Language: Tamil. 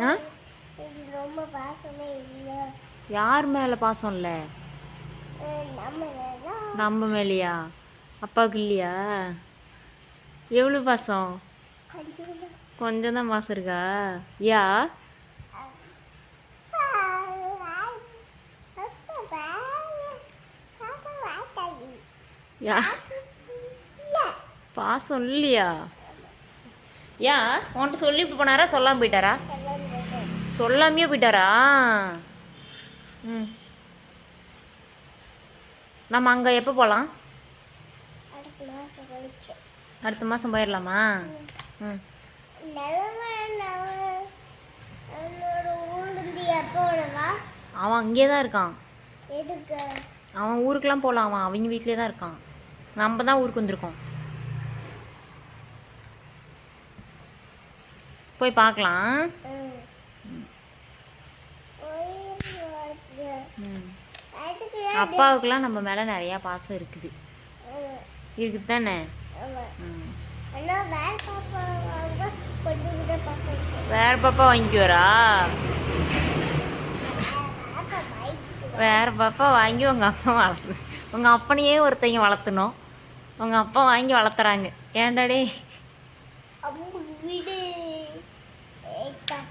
ஆ? யார் மேலே பாசம் இல்லை? நம்ம மேலேயா? அப்பாவுக்கு இல்லையா? எவ்வளோ பாசம்? கொஞ்சம் கொஞ்சம் தான் பாசம் இருக்கா? யா? யா? பாசம் இல்லையா? ஏன் உன்கிட்ட சொல்லிட்டு போனாரா? சொல்லாமல் போயிட்டாரா? சொல்லாமையே போயிட்டாரா? ம். நம்ம அங்கே எப்போ போகலாம் அடுத்த மாதம் போயிடலாமா ம். அவன் அங்கேயே தான் இருக்கான். அவன் ஊருக்கெலாம் போகலாம் அவன் அவங்க வீட்டிலே தான் இருக்கான். நம்ம தான் ஊருக்கு வந்திருக்கோம். போய் பார்க்கலாம். அப்பாவுக்கெலாம் நம்ம மேலே நிறையா பாசம் இருக்குது. இருக்குது தானே வேற பாப்பா வாங்கிக்குவாரா வேற பாப்பா வாங்கி உங்கள் அப்பா வளர்த்து உங்கள் அப்பனையே ஒருத்தங்க வளர்த்தணும். உங்கள் அப்பா வாங்கி வளர்த்துறாங்க. ஏன்டாடே Bye.